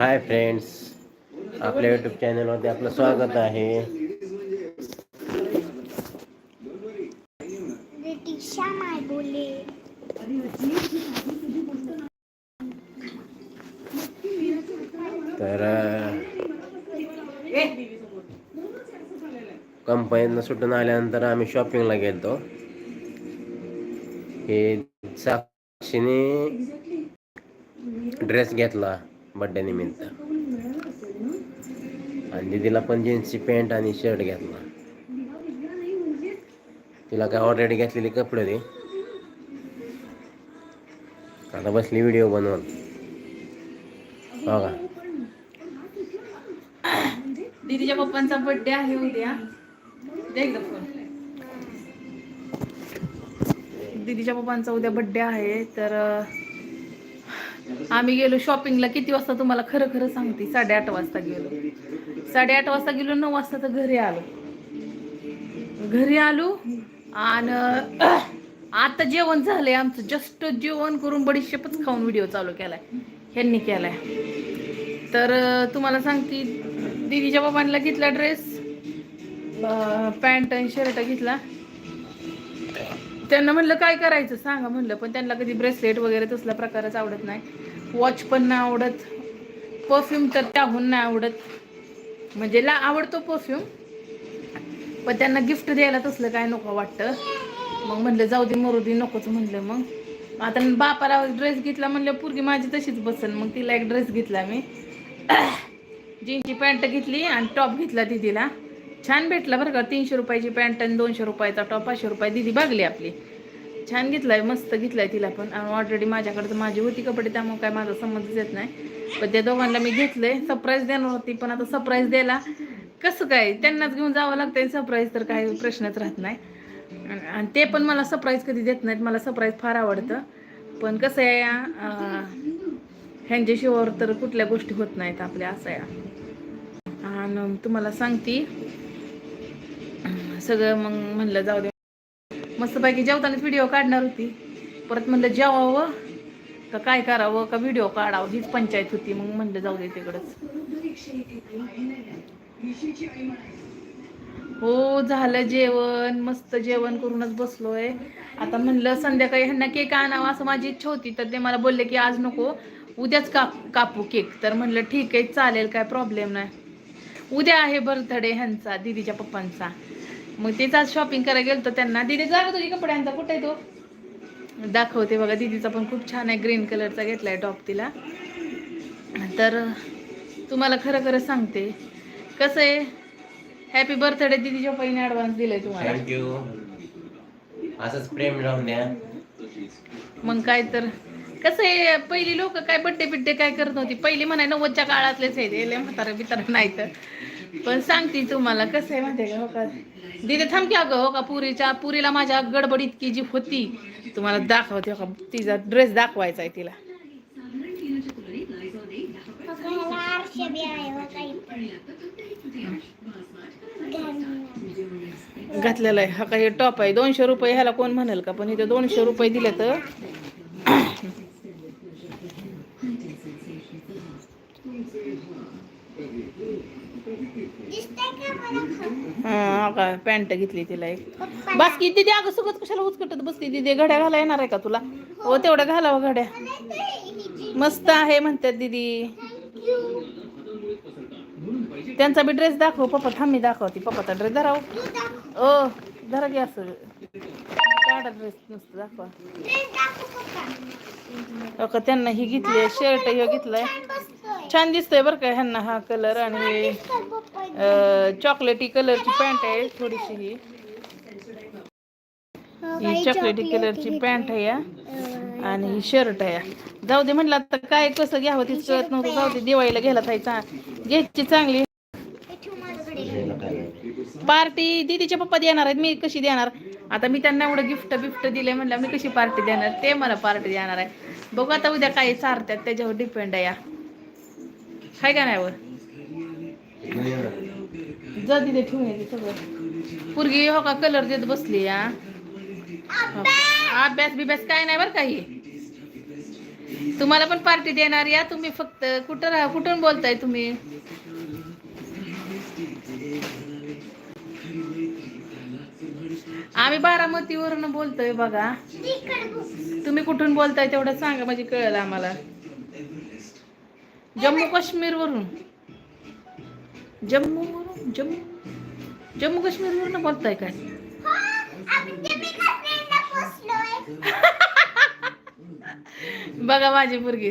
Hi friends आपल्या YouTube चॅनलवरती आपलं स्वागत आहे. तर कंपनीतनं सुटून आल्यानंतर आम्ही शॉपिंगला गेलतो. हे साक्षीने ड्रेस घेतला. बड्डे निमित्त. आणि दिदीला पण जीन्सची पॅन्ट आणि शर्ट घेतला. तिला काय ऑलरेडी घेतलेले कपडे होते आता बसली व्हिडिओ बनवून. हो का दीदीच्या पप्पांचा बर्थडे आहे उद्या. एकदा फोन दीदीच्या पप्पांचा उद्या बड्डे आहे तर आम्ही गेलो शॉपिंगला किती वाजता तुम्हाला खरं खरं सांगते. साडेआठ वाजता गेलो. साडेआठ वाजता गेलो नऊ वाजता तर घरी आलो. घरी आलो आणि आता जेवण झालंय आमचं. जस्ट जेवण करून बडीशेपच खाऊन व्हिडिओ चालू केलाय. ह्यांनी केलाय. तर तुम्हाला सांगते दिदीच्या बाबांना घेतला ड्रेस पॅन्ट आणि शर्ट घेतला. त्यांना म्हणलं काय करायचं? सांगा म्हणलं. पण त्यांना कधी ब्रेसलेट वगैरे तसला प्रकारच आवडत नाही. वॉच पण नाही आवडत. परफ्यूम तर त्याहून नाही आवडत. म्हणजे ला आवडतो परफ्यूम. पण त्यांना गिफ्ट द्यायला तसलं काय नको वाटतं. मग म्हणलं जाऊ दे मरू दे नकोच म्हणलं मग आता बापाला ड्रेस घेतला म्हणलं पूर्गी माझी तशीच बसन. मग तिला एक ड्रेस घेतला मी. जीनची पॅन्ट घेतली आणि टॉप घेतला दिदीला. छान भेटला बरं का. तीनशे रुपयाची पॅन्ट आणि दोनशे रुपयाचा टॉप पाचशे रुपये दिदी बागली आपली. छान घेतलाय मस्त घेतलाय तिला पण. ऑलरेडी माझ्याकडे तर माझी होती कपडे त्यामुळे काय माझा संबंधच येत नाही. पण त्या दोघांना मी घेतलंय. सरप्राईज देणार होती पण आता सरप्राईज द्यायला कसं काय? त्यांनाच घेऊन जावं लागतंय. सरप्राईज तर काही प्रश्नच राहत नाही. आणि- आणि ते पण मला सरप्राईज कधी देत नाहीत. मला सरप्राईज फार आवडतं. पण कसं आहे अं, तर कुठल्या गोष्टी होत नाहीत आपल्या असं आहे. आणि तुम्हाला सांगते सगळं मग म्हणलं जाऊ दे. मस्तपैकी जेवतानाच व्हिडिओ काढणार होती. परत म्हणलं जेवावं. का काय करावं? का व्हिडिओ काढावं? हीच पंचायत होती. मग म्हणलं जाऊ दे तिकडंच. हो झालं जेवण. मस्त जेवण करूनच बसलोय. आता म्हणलं संध्याकाळी ह्यांना केक आणावा असं माझी इच्छा होती. तर ते मला बोलले की आज नको. उद्याच काप कापू केक. तर म्हणलं ठीक आहे चालेल. काय प्रॉब्लेम नाही. उद्या आहे बर्थडे ह्यांचा दिदीच्या पप्पांचा. मग तेच आज शॉपिंग करायला गेलतो त्यांना. दिदी जागा तुझी कपड्यांचा कुठे आहे तो? दाखवते बघा दिदीचा पण खूप छान आहे ग्रीन कलरचा घेतलाय टॉप तिला. तर तुम्हाला खरं खरं सांगते. कसं आहे? हॅपी बर्थडे दिदीच्या पहिले ॲडव्हान्स दिलाय तुम्हाला. थँक्यू असंच प्रेम राहून द्या. मग काय तर. कसं आहे पहिली लोक काय बड्डे बिड्डे काय करत नव्हती. पहिली म्हणाय नव्वदच्या काळातलेच आहे म्हातारा बितारा नाही तर. पण सांगते तुम्हाला कसं आहे माहिती आहे का हो का? दिदी थांब अगं हो का पुरीच्या पुरीला माझ्या गडबड इतकी जी होती तुम्हाला दाखवते हो का तिचा ड्रेस दाखवायचा आहे तिला. आहे घातलेला आहे हा काही टॉप आहे. दोनशे रुपये ह्याला कोण म्हणेल का? पण इथे दोनशे रुपये दिले तर दिसतंय का मला खाऊ? हा का पॅन्ट घेतली तिला एक? बस की दिदी अगं सुगत कशाला उचकटत बसली दिदी? घड्या घाला येणार आहे का तुला? हो तेवढ्या घालावं घड्या. मस्त आहे म्हणतात दिदी. त्यांचा बी ड्रेस दाखव पप्पा थांबी दाखवती. पप्पाचा ड्रेस धराव. ओ धरा की असं. काढा ड्रेस नुसतं दाखवा. का त्यांना ही घेतली शर्ट हे घेतलाय. छान दिसतोय बरं का ह्यांना हा कलर आणि चॉकलेटी कलरची पॅन्ट आहे थोडीशी ही. हो, चॉकलेटी कलरची. पॅन्ट आहे या. आणि ही शर्ट आहे जाऊ दे म्हणलं आता काय कसं घ्यावं तीच कळत नव्हतं. जाऊ दे दिवाळीला घ्यायला थायचा घ्यायची चांगली. पार्टी दीदीचे पप्पा देणार आहेत मी कशी देणार? आता मी त्यांना एवढं गिफ्ट बिफ्ट दिले म्हणलं मी कशी पार्टी देणार? ते मला पार्टी देणार आहे. बघू आता उद्या काय चारतात त्याच्यावर डिपेंड आहे या. काय का नाही वर? जा तिथे ठेवून येते सगळं पुरगी हो का कलर देत बसली या? अभ्यास बिभ्यास काय नाही बरं काही. तुम्हाला पण पार्टी देणार या तुम्ही फक्त कुठं राहा कुठून बोलताय तुम्ही? आम्ही बारामतीवरून बोलतोय बघा. तुम्ही कुठून बोलताय तेवढं सांगा म्हणजे कळलं आम्हाला. जम्मू काश्मीर वरून जम्मू वरून जम्मू जम्मू काश्मीर वरून बोलताय काय? बघा माझी मुलगी.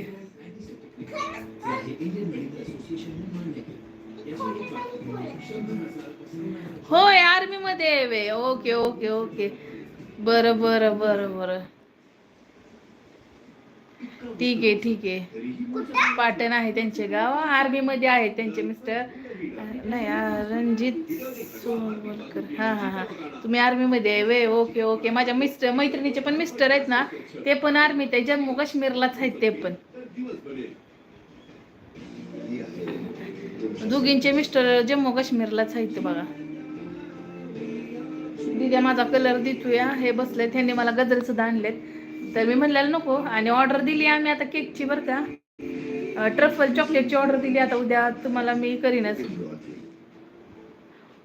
होय आर्मी मध्ये आहे वे ओके ओके ओके. बर बर बर बर. ठीक आहे ठीक आहे. पाटण आहे त्यांचे गाव. आर्मी मध्ये आहेत त्यांचे मिस्टर. नाही रणजित सोनवलकर हा हा हा. तुम्ही आर्मी मध्ये आहे वे ओके ओके. माझ्या मिस्टर मैत्रिणीचे पण मिस्टर आहेत ना ते पण आर्मीत आहे. जम्मू काश्मीरलाच आहेत ते पण. दोघींचे मिस्टर जम्मू काश्मीरलाच आहेत बघा. दिद्या माझा कलर देतोया हे बसले त्यांनी मला गजरे सुद्धा आणलेत. तर मी म्हणलेलं नको आणि ऑर्डर दिली आम्ही आता केकची बरं का. ट्रफल चॉकलेटची ऑर्डर दिली आता उद्या तुम्हाला मी करीनच.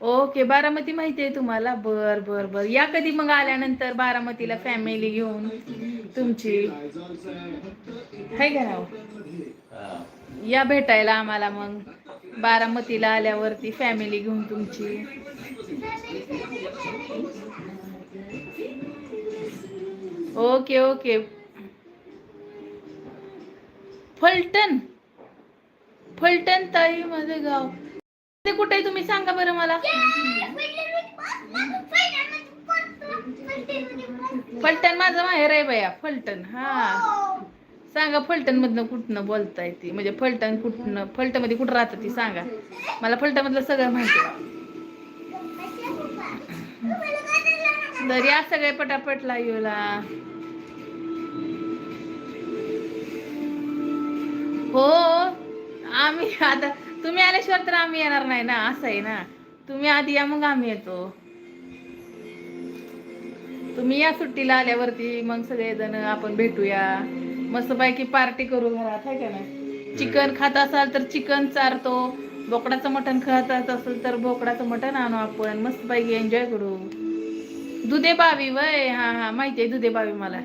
ओके बारामती माहिती आहे तुम्हाला? बर बर बर. या कधी मग आल्यानंतर बारामतीला फॅमिली घेऊन तुमची? आहे का या भेटायला आम्हाला मग. बारामतीला आल्यावरती फॅमिली घेऊन तुमची. Okay okay Phaltan. फलटण ताई माझं गाव. ते कुठे तुम्ही सांगा बरं मला. फलटण माझं माहेर आहे बया फलटण हा. सांगा फलटण मधनं कुठनं बोलताय ती? म्हणजे फलटण कुठनं फलटणमध्ये कुठं राहतं ती सांगा. मला फलटण मधलं सगळं माहिती आहे. तर या सगळे पटापट लाईव्हला हो आम्ही आता तुम्ही आल्याशिवाय तर आम्ही येणार नाही ना असं आहे ना. तुम्ही आधी या मग आम्ही येतो. तुम्ही या सुट्टीला आल्यावरती मग सगळेजण आपण भेटूया. मस्तपैकी पार्टी करू घरात आहे का नाही? चिकन खात असाल तर चिकन चारतो. बोकडाचं मटण खात असेल तर बोकडाचं मटण आणू आपण. मस्तपैकी एन्जॉय करू. दुधे बावी वय हा हा माहिती आहे दुधे बावी मला.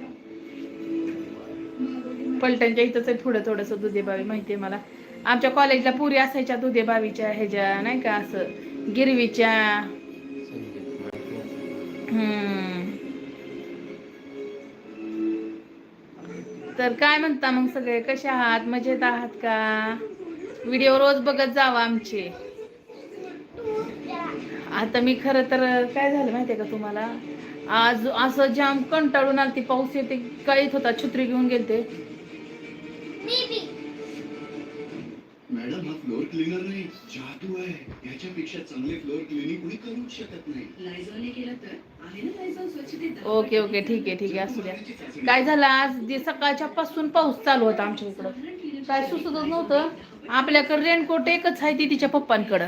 पलटणच्या इथंच आहे थोडं थोडंसं दुधे बावी माहिती आहे मला. आमच्या कॉलेजला पुरी असायच्या दुधे बावीच्या ह्याच्या नाही का असं? गिरवीच्या. हम्म. तर काय म्हणता मग सगळे? कसे आहात? मजेत आहात का? व्हिडिओ रोज बघत जावा आमचे. आता मी खरं तर काय झालं माहितीये का तुम्हाला? आज असं जाम कंटाळून आलती. पाऊस येते काय होता. छत्री घेऊन गेलते. क्लीनर नाही जादू आहे. याच्यापेक्षा चांगले फ्लोअर क्लिनिंग कुणी करूच शकत नाही. लायझॉलने केलं तर आहे ना लायझॉल स्वच्छतेत? ओके ओके ठीक आहे ठीक आहे असू द्या. काय झालं आज? दि- सकाळच्या पासून पाऊस चालू होता आमच्या इकडं. काय सुचतच नव्हतं. आपल्याकडे रेनकोट एकच आहे ती तिच्या पप्पांकडं.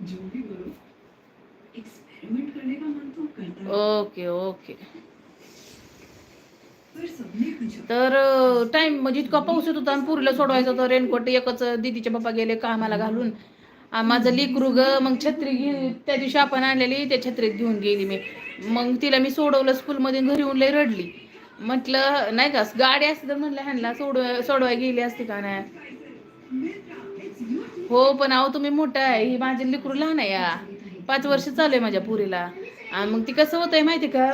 जो भी बोलो एक्सपेरिमेंट करने का मन तो करता है ओके ओके. तर टाइम म्हणजे इतका पाऊस येत होता आणि पुरीला सोडवायचं होतं. रेनकोट एकच दीदीचे पप्पा गेले कामाला घालून. माझं लिकरू ग मग छत्री घे त्या दिवशी आपण आणलेली त्या छत्रीत घेऊन गेली मी. मग तिला मी सोडवलं स्कूलमध्ये घरी येऊन लय रडली. म्हटलं नाही का गाडी असते तर म्हटलं ह्यांना सोडव सोडवाय गेली असती का नाही? हो पण अहो तुम्ही मोठा आहे ही माझी लिकरू लहान आहे या. पाच वर्ष चालू आहे माझ्या पुरीला. मग ती कसं होतंय माहिती का?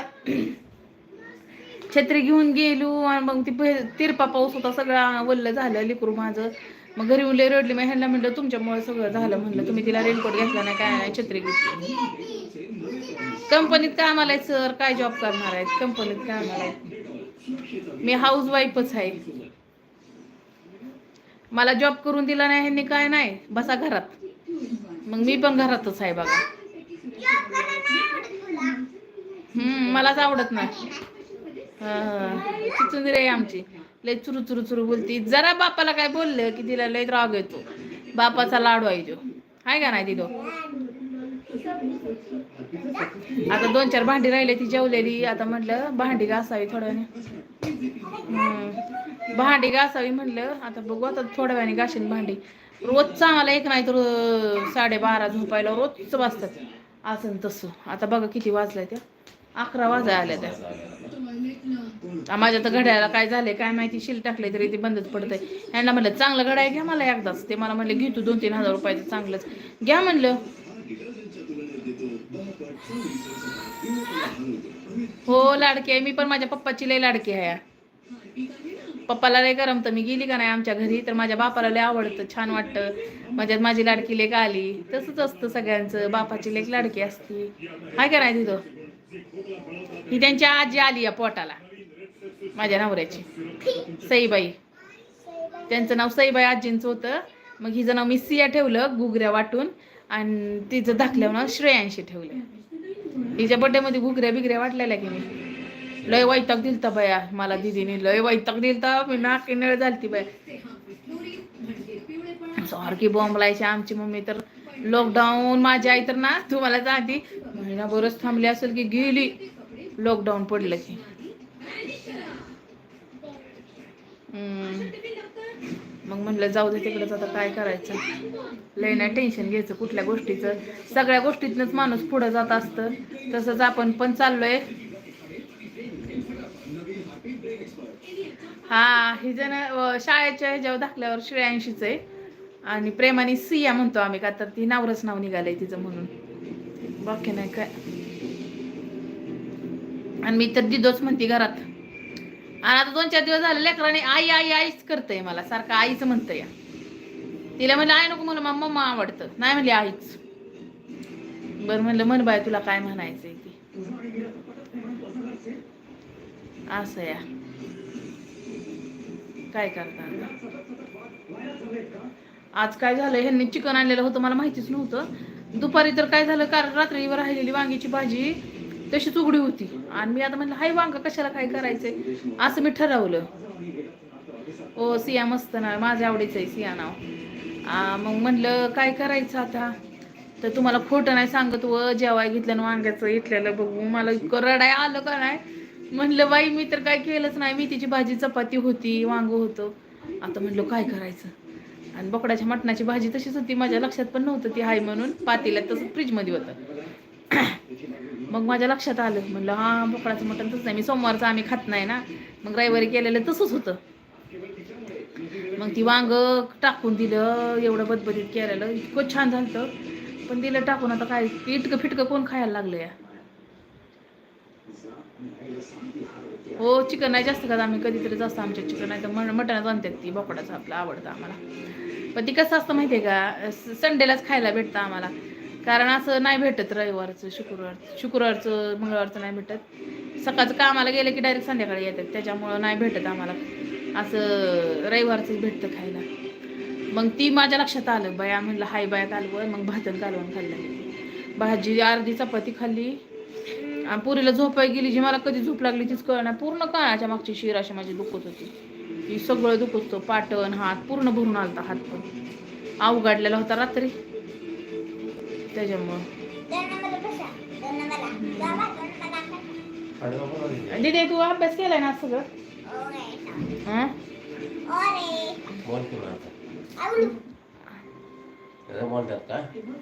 छत्री घेऊन गेलो आणि मग ती तिरपा पाऊस होता सगळा वल्ल झालं लिकरू माझं. मग घरी उले रडली मग ह्यांना म्हणलं तुमच्यामुळे सगळं झालं म्हणलं तुम्ही तिला रेनकोट घेतला नाही काय नाही छत्री घेतली. कंपनीत कामाला आहे सर काय जॉब करणार आहेत? कंपनीत कामाला आहे मी हाऊस वाईफच आहे. मला जॉब करून दिला नाही ह्यांनी काय नाही बसा घरात. मग मी पण घरातच आहे बघा. हम्म मलाच आवडत नाही. चिचून आहे आमची. लय चुरू चुरू चुरू बोलती. जरा बापाला काय बोललं की तिला लय राग येतो. बापाचा लाडू आहे तो आहे का नाही तिथं? आता दोन चार भांडी राहिले ती जेवलेली. आता म्हटलं भांडी घासावी थोड्या वेळाने भांडी घासावी म्हटलं. आता बघू आता थोड्या वेळाने घासीन भांडी. रोजचा आम्हाला एक नाही तर साडेबारा झोपायला रोजच वाजतात असं तसं. आता बघा किती वाजलाय त्या अकरा वाजाय आल्या त्या. माझ्या तर घड्याला काय झालंय काय माहिती शिल टाकले तरी ते बंदच पडतंय. यांना म्हणलं चांगलं घड्याळ घ्या मला एकदाच. ते मला म्हणले घेतो दोन तीन हजार रुपयाचं चांगलंच. घ्या म्हणलं. हो लाडकी आहे. मी पण माझ्या पप्पाची लय लाडकी आहे. पप्पाला लय तर मी गेली का नाही आमच्या घरी तर माझ्या बापाला लय आवडतं छान वाटतं. माझ्यात माझी लाडकी लेक आली. तसंच असतं सगळ्यांचं. बापाची लेक लाडकी असती. हाय का नाही तिथं? ही त्यांची आजी आली या पोटाला. माझ्या नवऱ्याची. सईबाई. त्यांचं नाव सईबाई आजींचं होतं. मग हिचं नाव मी सिया ठेवलं गुगऱ्या वाटून. आणि तिचं दाखल्यावर नाव श्रेयांशी ठेवलं हिच्या बड्डेमध्ये गुगऱ्या बिगऱ्या वाटलेल्या की मी. लय वैताग दिलता बया मला दिदीने. लय वैताग दिलता. मी नाकी नळ झालती बया. सारखी बॉम्बलायची आमची मम्मी तर. लॉकडाऊन माझी आई तर ना तुम्हाला सांगती. महिनाभरच थांबली असेल की गेली. लॉकडाऊन पडलं की हम्म. मग म्हणलं जाऊ दे तिकडंच आता काय करायचं? लय नाही टेन्शन घ्यायचं कुठल्या गोष्टीचं. सगळ्या गोष्टीतनंच माणूस पुढं जात असतं. तसंच आपण पण चाललोय. हा ही जण शाळेच्या ह्याच्यावर दाखल्यावर श्रेयांशीच आहे. आणि प्रेमाने सिया म्हणतो आम्ही का तर ती नावरच नाव निघालंय तिचं म्हणून. बाकी नाही काय. आणि मी तर दिदोच म्हणते घरात. आणि आता दोन चार दिवस झाले लेकराने आई आई आईच करतंय मला. सारखं आईच म्हणतंय. या तिला म्हणलं आई नको मला मम्मा आवडतं. नाही म्हणले आईच. बरं म्हणलं म्हण बाय तुला काय म्हणायचंय ते. असं या. काय करता आज काय झालं? ह्यांनी चिकन आणलेलं होतं मला माहितीच नव्हतं. दुपारी तर काय झालं? कारण रात्रीवर राहिलेली वांग्याची भाजी तशीच उघडी होती. आणि मी आता म्हटलं हाय वांग कशाला काय करायचंय? असं मी ठरवलं. ओ सिया मस्त ना माझ्या आवडीचं आहे सिया नाव. मग म्हणलं काय करायचं आता? तर तुम्हाला खोटं नाही सांगत व जेवाय घेतलं ना वांग्याचं इथल्याला बघू मला इतकं रडाय आलं का नाही? म्हणलं बाई मी तर काय केलंच नाही. मेथीची भाजी चपाती होती वांग होतं. आता म्हणलं काय करायचं? आणि बोकडाच्या मटणाची भाजी तशीच होती. माझ्या लक्षात पण नव्हतं ती हाय म्हणून. पातेल्यात तसं फ्रीजमध्ये होतं. मग माझ्या लक्षात आलं. म्हणलं हा बोकडाचं मटण तसं नाही मी सोमवारचं आम्ही खात नाही ना. मग रविवारी केलेलं तसंच होतं. मग ती वांग टाकून दिलं एवढं बदबदीत केलेलं. इतकं छान झालं पण दिलं टाकून आता काय इटकं फिटकं कोण खायला लागलं या? हो चिकन नाही जास्त खात आम्ही. कधीतरी जास्त आमच्या चिकन नाही तर मटणच आणतात ती. बोकडाचं आपलं आवडतं आम्हाला. पण ती कसं असतं माहिती आहे का? संडेलाच खायला भेटतं आम्हाला. कारण असं नाही भेटत रविवारचं शुक्रवारचं शुक्रवारचं मंगळवारचं नाही भेटत. सकाळचं कामाला गेलं की डायरेक्ट संध्याकाळी येतात. त्याच्यामुळं नाही भेटत आम्हाला. असं रविवारचंच भेटतं खायला. मग ती माझ्या लक्षात आलं. बाया म्हणलं हाय बाया आलं मग भातन कालवण खाल्लं. भाजी अर्धी चपाती खाल्ली. आणि पुरीला झोपाय गेली जी मला कधी झोप लागली तीच कळणार पूर्ण काळाच्या मागची शिर अशी माझी दुखत होती. ती सगळं दुखत होतं. पाटण हात पूर्ण भरून आलता हात पण. अवघडलेला होता रात्री. त्याच्यामुळं. दिदी तू अभ्यास केलाय ना सगळं हं? की का?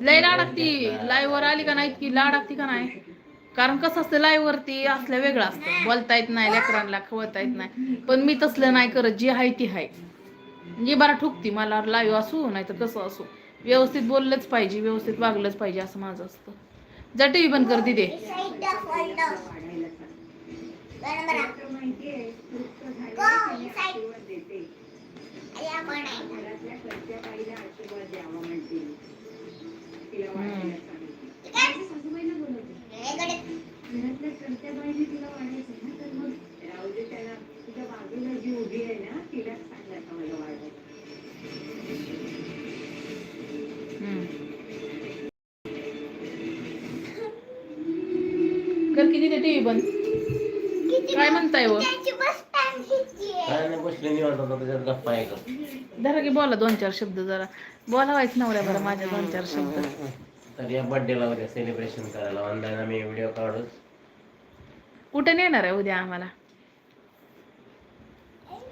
लय लाडागती लाईव्ह वर आली का नाही इतकी लाडागती का नाही? कारण कसं असतं लाईव्ह वरती असलं वेगळं असतं. बोलता येत नाही लेकरांना खवता येत नाही. पण मी तसलं नाही करत. जी आहे ती आहे. जी बरा ठुकती मला लाईव्ह असू नाही तर कसं असू. व्यवस्थित बोललंच पाहिजे व्यवस्थित वागलंच पाहिजे असं माझं असतं. जा टी व्ही बंद कर दिदे. टी व्ही बंद. किती काय म्हणताय व त्यांची बस टाइम किती आहे काय नाही बसले निवांत आता त्याच्यात गप्पा आहे जरा की बोला दोन चार शब्द जरा. बोलावायच नवऱ्या बरं माझ्या दोन चार शब्द. तर या बर्थडेला उद्या सेलिब्रेशन करायला. ऑनलाईन आम्ही व्हिडिओ काढू कुठे नेणार आहे उद्या आम्हाला?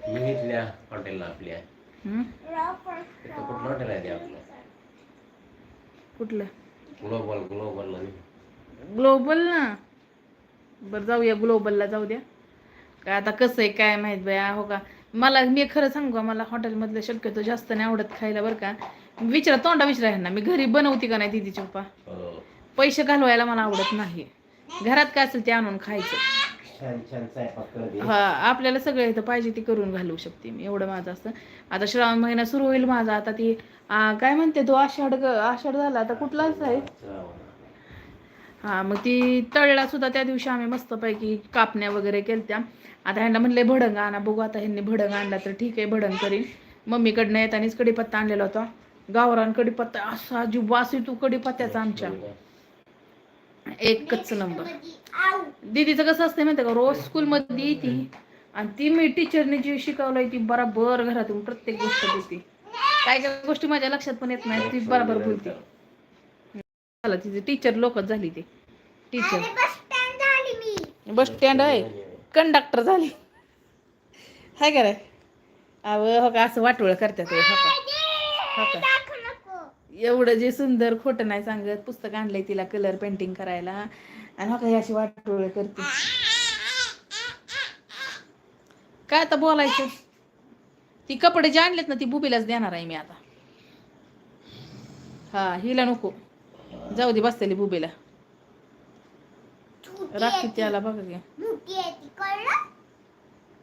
मी इथल्या हॉटेलला आपल्या हं? तिथं कुठलं हॉटेल आहे ते आपलं? कुठलं? ग्लोबल ग्लोबलला ग्लोबल ना? बरं जाऊया ग्लोबलला जाऊ द्या काय आता कसं आहे काय माहीत बाया हो का. मला मी खरं सांगू का मला हॉटेलमधलं शक्यतो जास्त नाही आवडत खायला बरं का. विचारा तोंडा विचारा ह्यांना मी घरी बनवते का नाही दिदीची पप्पा? हो. पैसे घालवायला मला आवडत नाही. घरात काय असेल ते आणून खायचं. छान छान स्वयंपाक करते हा आपल्याला सगळं इथं पाहिजे ते करून घालवू शकते मी एवढं माझं असतं. आता श्रावण महिना सुरू होईल माझा आता ती आ, काय म्हणते तो आषाढ ग आषाढ झाला आता कुठलाच आहे? हा मग ती तळला सुद्धा त्या दिवशी आम्ही मस्तपैकी कापण्या वगैरे केल्या आता ह्यांना म्हणले भडंग आणा बघू आता ह्यांनी भडंग आणला तर ठीक आहे भडंग करीन. मम्मीकडनं येतानीच कडीपत्ता आणलेला होता. गावरान कडीपत्ता असा जी वास येतो कडीपत्त्याचा आमच्या. एकच नंबर. दीदीचं कसं असतं माहिती का रोज स्कूलमध्ये येते आणि ती मी टीचरने जी शिकवलंय ती बराबर घरातून प्रत्येक गोष्ट बोलते. काय काय गोष्टी माझ्या लक्षात पण येत नाही ती बराबर बोलते. झालं तिची टीचर लोकच झाली ती. टीचर बस स्टँड आहे. कंडक्टर झाली. हाय का रे? अव हो का असं वाटोळ करतात हे, का? हो एवढं जे सुंदर खोटं नाही सांगत पुस्तक आणलंय तिला कलर पेंटिंग करायला. आणि हो का ही अशी वाटोळ करते. काय आता बोलायचं? ती कपडे जे आणलेत ना ती बुबीलाच देणार आहे मी आता. हा हिला नको. जाऊ दे बसतेली बुबीला. छोटी राखी आहे ती. त्याला बघा की. ती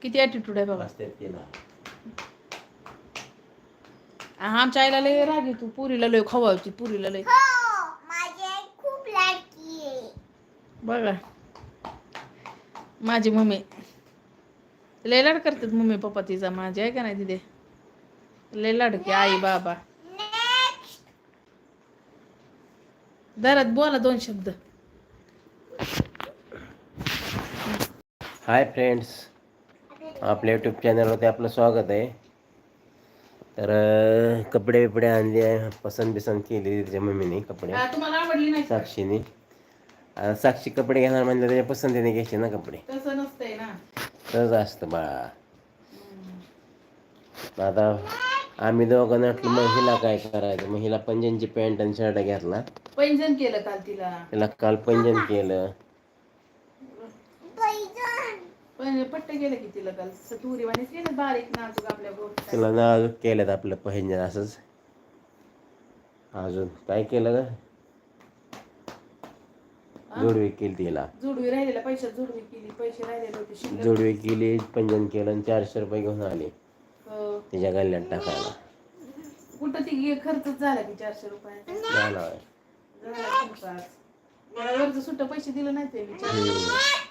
किती ॲटिट्यूड आहे बघा. हा, आमच्या आईला लय राग येतो. पुरीला लय खवायची पुरीला लय. हो माझी आई खूप लाडकी आहे. बघा. माझी मम्मी. लय लाड करतात मम्मी पप्पा तिचा. माझी आहे का नाही तिथे? लय लाडकी आई बाबा. नेक्स्ट दरात बोला दोन शब्द. हाय फ्रेंड्स आपल्या यूट्यूब चॅनलवरती आपलं स्वागत आहे. तर कपडे बिपडे आणले पसंत बिसंत केली तिच्या मम्मीने कपडे. साक्षीने. साक्षी कपडे घेणार म्हणजे त्याच्या पसंतीने घ्यायचे ना कपडे. तसंच असतं बाळा. आता आम्ही दोघं नटलो मग हिला काय करायचं? मग हिला पंजनची पॅन्ट आणि शर्ट घेतला. पैंजण केलं काल तिला. तिला काल पंजन केलं. पण पट्टे केलं की तिला काल वाणीच केलं बारीक नाजूक आपल्या बोट तिला नाजूक केलं आपलं पंजन असंच. अजून काय केलं ग? जोडवी केली तिला. जुडवी राहिलेल्या पैशात जुडवी केली पैसे राहिलेले होते शिल्लक. जोडवी केली पंजन केलं आणि चारशे रुपये घेऊन आली. हो. तिच्या गल्ल्यात टाकायला. कुठं ती गे- खर्चच झाला की चारशे रुपयाचा झाला. होय. झाला खर्च. मला वरचं सुट्ट पैसे दिलं नाही ते मी. चारशे हम्म.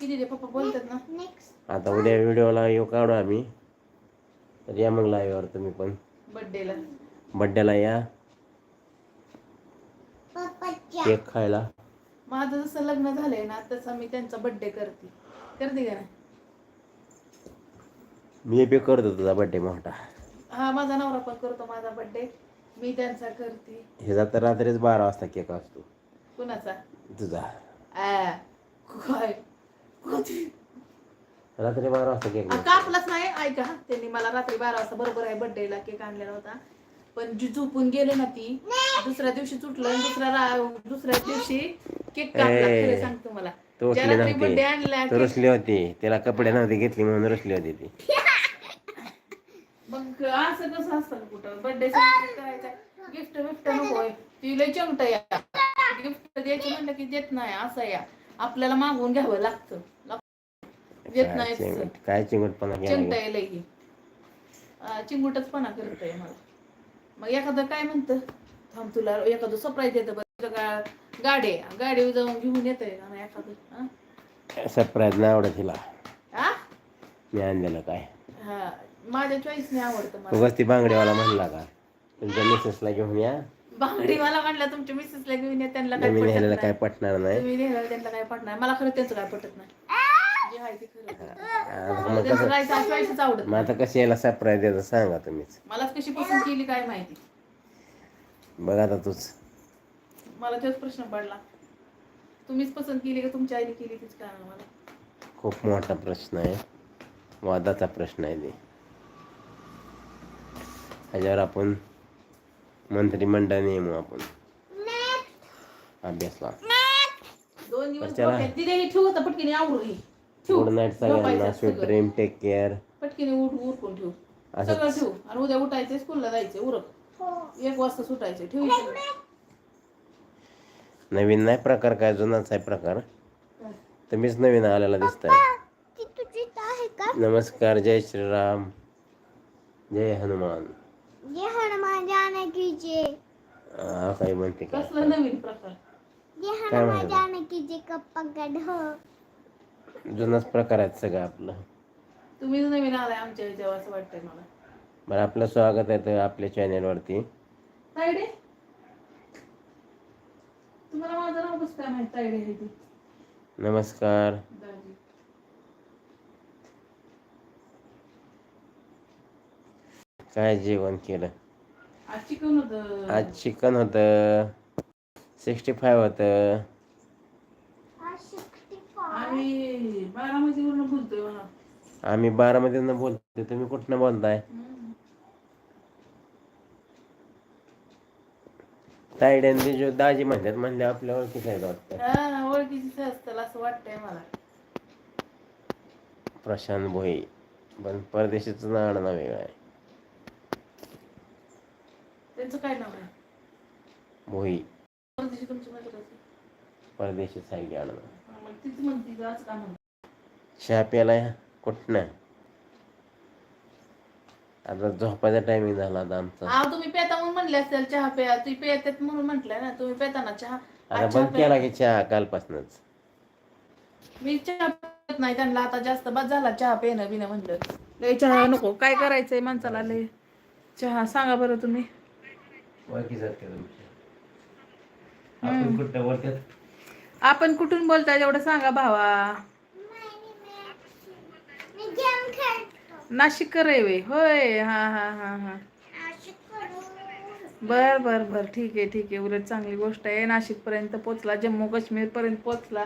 दिले पप्पा बोलतात ना. नेक्स्ट आता उद्या व्हिडिओला येऊ काढू आम्ही. तर या मग लाईव्हवर तुम्ही पण. बर्थडेला बड्डेला या. केक खायला. माझं जसं लग्न झालंय ना तसं मी त्यांचा बर्थडे करते. करते का नाही? मी बी करतो तुझा बड्डे मोठा. हा माझा नवरा पण करतो माझा बर्थडे मी त्यांचा करते. ह्याचा तर रात्रीच बारा वाजता केक असतो. कुणाचा? तुझा. आ, काय? रात्री बारा वाजता केक आ, कापलाच नाही ऐका. त्यांनी मला रात्री बारा वाजता बरोबर आहे बर्थडेला केक आणलेला होता. पण जी झोपून गेले ना ती दुसऱ्या दिवशी सुटलं आणि दुसऱ्या रा- दुसऱ्या दिवशी केक कापला. ए, खरं सांगतो मला तो ज्या उठली रात्री नव्हती. बर्थडे आणला तो रुसली होती. तिला कपडे नव्हते घेतली म्हणून रुसली होती ती. मग असं कसं असतं कुठं? बर्थडे करायचा गिफ्ट बिफ्ट नकोय ती लय चंगट या गिफ्ट द्यायचं म्हणलं की देत नाही असं या आपल्याला मागवून घ्यावं लागतं. काय नाही चिंगट काय चिंगटपणा चिंगट केला आहे चिंगुटचपणा मला मग एखादं काय म्हणतं? थांब तुला एखादं सरप्राईज देतं बरं. तुझं गा- गाडी आहे. गाडीवर जाऊन घेऊन नाही एखादं? हा? सरप्राईज नाही आवडत तिला हा? मी आणलेलं काय? हा माझ्या चॉईसने आवडतं मला. उगाच ती बांगडेवाला म्हणला का? तुमच्या मिसेसला घेऊन या. बांगडी मला म्हणलं तुमच्या मिसेसला घेऊन या. त्यांना काय नवीन पटत ह्याला नाही. काय पटणार नाही? तुम्ही त्यांना काय पटणार? मला खरं त्यांचं काय पटत नाही. आहे मग त्यांचं कसं काय चॉईसच आवडत मग आता कशी याला सरप्राईज द्यायचं सांगा तुम्हीच. मलाच कशी पसंत केली काय माहिती. बघ आता तूच. मला तोच प्रश्न पडला. तुम्हीच पसंत केली का तुमच्या आईने केली तीच काय मला? खूप मोठा प्रश्न आहे. वादाचा प्रश्न आहे ते. ह्याच्यावर आपण मंत्रिमंडळ नेमू आपण. अभ्यासला. दोन दिवस चला. डोक्यात. दिले हे ठेवू आता पटकीने आवडू हे. गुड नाईट सगळ्यांना स्वीट. Dream take care. पटकीने उठ उरकून ठेवू. सगळं ठेवू. आणि उद्या उठायचे स्कूलला जायचे उरक. हो एक वाजता सुटायचे ठेवू. नवीन नाही प्रकार काय जुनाच आहे प्रकार. तुम्हीच नवीन आलेला दिसताय. नमस्कार जय श्रीराम. जय हनुमान. ये हनुमान जाने कीजिए हा काही म्हणते का? कसलं नवीन प्रकार? ये काय हनुमान म्हणते? जाने कीजिए कब पकड़ हो. जुनाच प्रकार आहेत सगळं आपलं. तुम्हीच नवीन आलाय आमच्या ह्याच्यावर असं वाटतंय मला. बरं आपलं स्वागत आहे तर आपल्या चॅनेलवरती तायडे तुम्हाला माझं नाव कसं काय माहीत तायडे हे ते? नमस्कार. दाजी. काय जेवण केलं? आज चिकन होतं. आज चिकन होतं. सिक्स्टी फाय होतं आम्ही बारामतीवरून बोलतोय मला आम्ही बारामतीनं बोलतो तुम्ही कुठनं बोलताय? हम्म. तायड्यांनी जो दाजी म्हणतात म्हणले आपल्या ओळखीचं आहे वाटतं. हा, ओळखीचीच असतं असं वाटतंय मला. प्रशांत भोई पण परदेशीचं नाव आडनाव वेगळं आहे. त्यांचं काय नाव आहे? भोई. परदेशी तुमची नजर असेल. परदेशी साईड आडनाव हा, मग तीच म्हणती का चहा प्यायला कुठनं? आता झोपायचा टायमिंग झाला आता आमचा. हा तुम्ही पेता म्हणून म्हणले असेल चहा प्या तुम्ही पेतात म्हणून म्हटलंय ना तुम्ही पेताना चहा. आता आज चहा बंद केला की चहा कालपासूनच. मी चहा पित नाही त्यांना आता जास्त बाद झाला चहा पेनं बिनं म्हणलं. लय चहा नको काय करायचंय माणसाला लय. चहा सांगा बरं तुम्ही. ओळखी जाते आपण कुठं बोलतात आपण कुठून बोलताय एवढं सांगा भावा. नाशिक वे. होय हा हा हा हा. बर बर बर. ठीक आहे ठीक आहे. उलट चांगली गोष्ट आहे. नाशिक पर्यंत पोचला जम्मू काश्मीर पर्यंत पोचला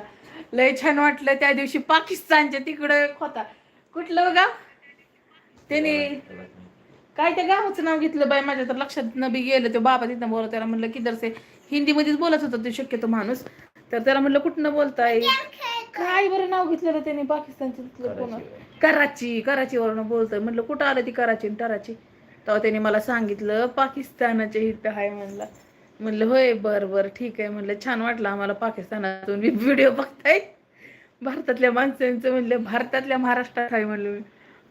लय छान वाटलं. त्या दिवशी पाकिस्तानच्या तिकडं होता. कुठलं गाव? त्याने काय त्या गावाचं नाव घेतलं बाय माझ्या तर लक्षात न बी गेलं. तो बाबा तिथं बोलत त्याला म्हणलं की दरसे हिंदीमध्येच बोलत होता तो शक्यतो माणूस. तर त्याला म्हणलं कुठनं बोलताय? काय बरं नाव घेतलेलं त्याने? पाकिस्तानचं तिथलं कोण? कराची कराचीवरून बोलतोय. म्हणलं कुठं आलं ती कराची आणि टराची तेव्हा त्याने मला सांगितलं पाकिस्तानाच्या इथं आहे म्हणलं. म्हणलं होय बर बर ठीक आहे. म्हणलं छान वाटलं आम्हाला पाकिस्तानातून. व्हिडिओ बघताय. भारतातल्या माणसांचं म्हणलं भारतातल्या महाराष्ट्रात आहे म्हणलं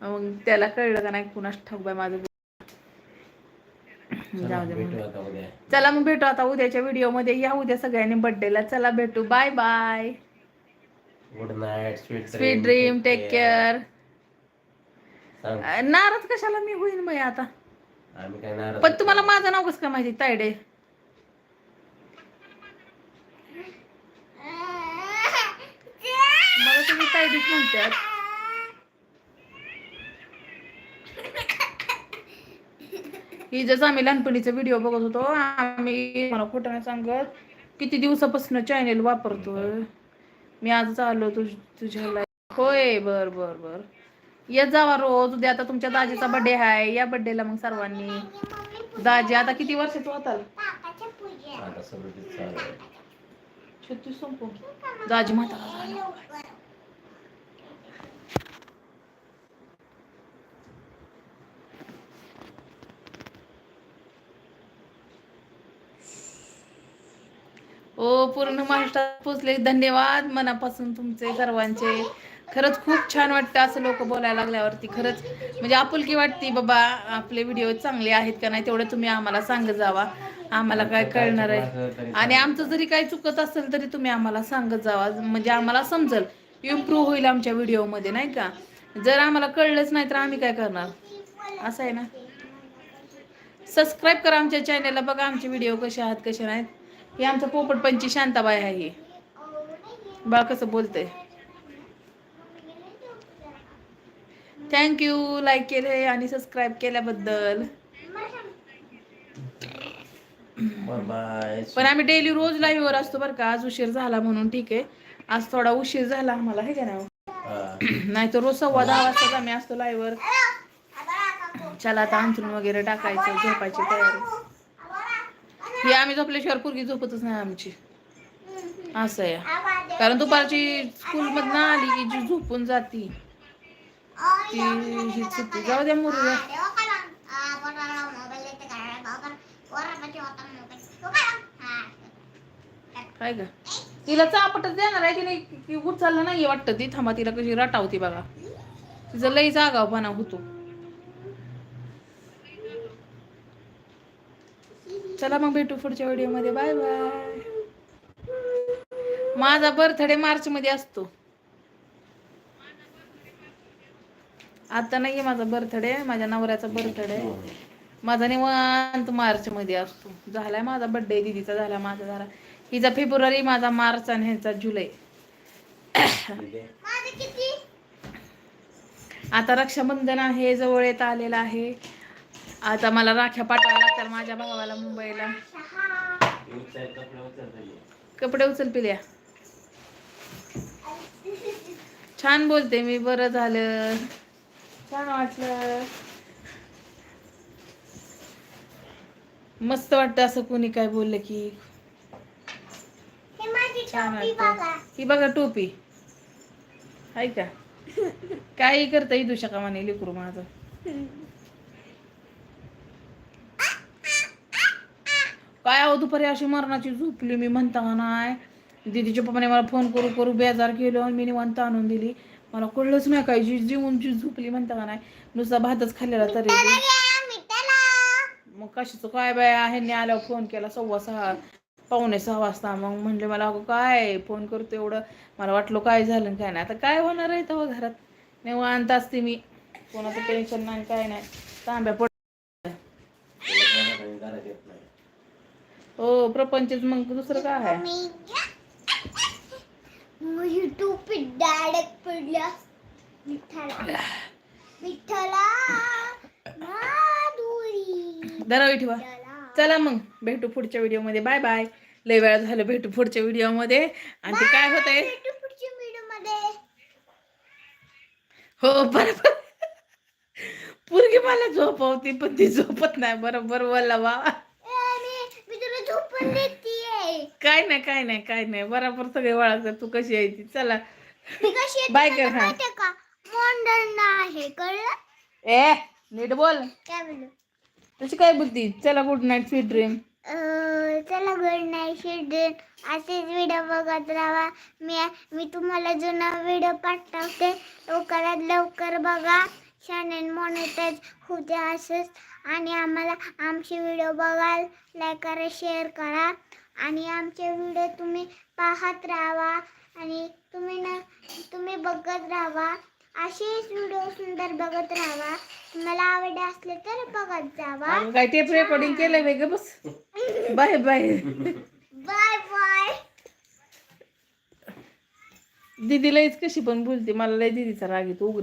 मग त्याला कळलं का नाही कुणाच ठाऊक बाय माझं जाऊ दे म्हणलं. भेटू आता उद्या. चला मग भेटू आता उद्याच्या व्हिडिओमध्ये. या उद्या सगळ्यांनी बर्थडेला चला भेटू. Bye bye good night sweet sweet dream take care नाराज कशाला मी होईन मग आता? आम्ही काय नाराज पण तुम्हाला माझं नाव कसं काय माहिती? तायडे. मला तुम्ही तायडीच म्हणतात. ही जसं आम्ही लहानपणीचा व्हिडिओ बघत होतो आम्ही मला खोटं नाही सांगत किती दिवसापासून चॅनेल वापरतोय. मी आजच आलो तुझ तुझ्याला होय बर बर बर. येत जावा रोज उद्या आता तुमच्या दाजीचा बर्थडे आहे या बर्थडेला मग सर्वांनी. दाजी आता किती वर्षाचं होताल छत्तीस संपून दाजी म्हातारा हो पूर्ण महाराष्ट्रात पोचले धन्यवाद मनापासून तुमचे सर्वांचे. खरंच खूप छान वाटतं असं लोक बोलायला लागल्यावरती. खरंच म्हणजे आपुलकी वाटते बाबा आपले व्हिडिओ चांगले आहेत का नाही तेवढं तुम्ही आम्हाला सांगत जावा. आम्हाला काय कळणार आहे. आणि आमचं जरी काही चुकत असेल तरी तुम्ही आम्हाला सांगत जावा. म्हणजे आम्हाला समजल इम्प्रूव्ह होईल आमच्या व्हिडिओमध्ये नाही का? जर आम्हाला कळलंच नाही तर आम्ही काय करणार? असं आहे ना? सबस्क्राईब करा आमच्या चॅनलला बघा आमचे व्हिडिओ कसे आहात कसे नाहीत. हे आमचं पोपटपंची शांताबाई आहे ही. बा कसं बोलतंय? थँक्यू लाईक केले आणि सबस्क्राईब केल्याबद्दल. बाय पण आम्ही डेली रोज लाईव्ह वर असतो बरं का. आज उशीर झाला म्हणून ठीक आहे. आज थोडा उशीर झाला आम्हाला हे का नाही नाही तर रोज सव्वा दहा वाजता आम्ही असतो लाईव्ह वर. चला आता अंथरून वगैरे टाकायचं झोपायची तयारी. ही आम्ही झोपल्याशिवाय पोरगी झोपतच नाही आमची. असं आहे. कारण दुपारची स्कूलमधनं आली की जी झोपून जाती. ती ही चुकी जाऊ द्या मुर काय ग. तिला चापटच देणार आहे की नाही? की उचललं नाही वाटतं ती. थांबा तिला कशी रटावती बघा. तिचं लई जागावपणा होतो. चला मग भेटू पुढच्या व्हिडिओमध्ये. Bye bye. माझा बर्थडे मार्च मध्ये असतो. आता नाहीये माझा बर्थडे माझ्या नवऱ्याचा बर्थडे माझा निवांत मार्च मध्ये असतो. झालाय माझा बर्थडे दीदीचा झाला माझा झाला हिचा फेब्रुवारी माझा मार्च आणि ह्याचा जुलै. आता रक्षाबंधन आहे जवळ येत आलेलं आहे. आता मला राख्या पाठवायला लागतात माझ्या भावाला मुंबईला. कपडे उचल पिल्या. छान बोलते मी बरं झालं. छान वाटलं. मस्त वाटतं असं कोणी काय बोललं की. छान वाटतं. ही बघा टोपी. आहे का? काही करता येऊ शका म्हणे लेकरू माझं. काय अहो दुपारी अशी मरणाची झोपली मी म्हणता का नाही. दीदीच्या पप्पाने मला फोन करू करू बेजार केलं आणि मी निवांत आणून दिली. मला कळलंच नाही काय जी जीवनची झोपली म्हणता का नाही. नुसता भातच खाल्लेला तरी. मग कशाचं काय बाय ह्यांनी आल्यावर फोन केला सव्वा सहा पावणे सहा वाजता. मग म्हणले मला अगं काय फोन करतो एवढं? मला वाटलं काय झालं काय नाही. आता काय होणार आहे तेव्हा घरात? निवांत असते मी. कोणाचं टेन्शन नाही काय नाही. तांब्या हो प्रपंचच मग दुसरं काय आहे? युट्यूब डायरेक्ट पडल्या विठ्ठला विठ्ठला माधुरी. दरावी ठेवा. चला मग भेटू पुढच्या व्हिडिओमध्ये. Bye bye. लय वेळा झालं भेटू पुढच्या व्हिडिओमध्ये. आणि ते काय होतंय? पुढच्या मध्ये हो बरोबर. पोरगी मला झोपवती पण ती झोपत नाही. बरोबर बोलला काय नाही काय नाही काय नाही. बरोबर सगळे वळखतात तू कशी आहे ती? चला. कशी येते बाय कर, हा. माहितीये का? मॉडर्न आहे कळलं? ए नीट बोल. काय बोलू? तशी काय बोलती चला गुड नाईट स्वीट ड्रीम अं, चला गुड नाईट शिल्ड्रन असेच व्हिडिओ बघत राहा. मी मी तुम्हाला जुना व्हिडिओ पाठवते. लवकरात लवकर बघा. चॅनल मॉनिटाईज होते असंच आणि आम्हाला आमचे व्हिडिओ बघाल. लाईक करा शेअर करा. आणि आमचे व्हिडिओ तुम्ही पाहत राहा आणि तुम्ही ना तुम्ही बघत राहा असेच व्हिडिओ सुंदर बघत राहा तुम्हाला आवड असले तर बघत जावा. काय टेप रेकॉर्डिंग केलंय वेग बस. Bye bye. Bye bye. दीदी लईच कशी पण बोलते. मला लय दीदीचा राग येतो. उग्र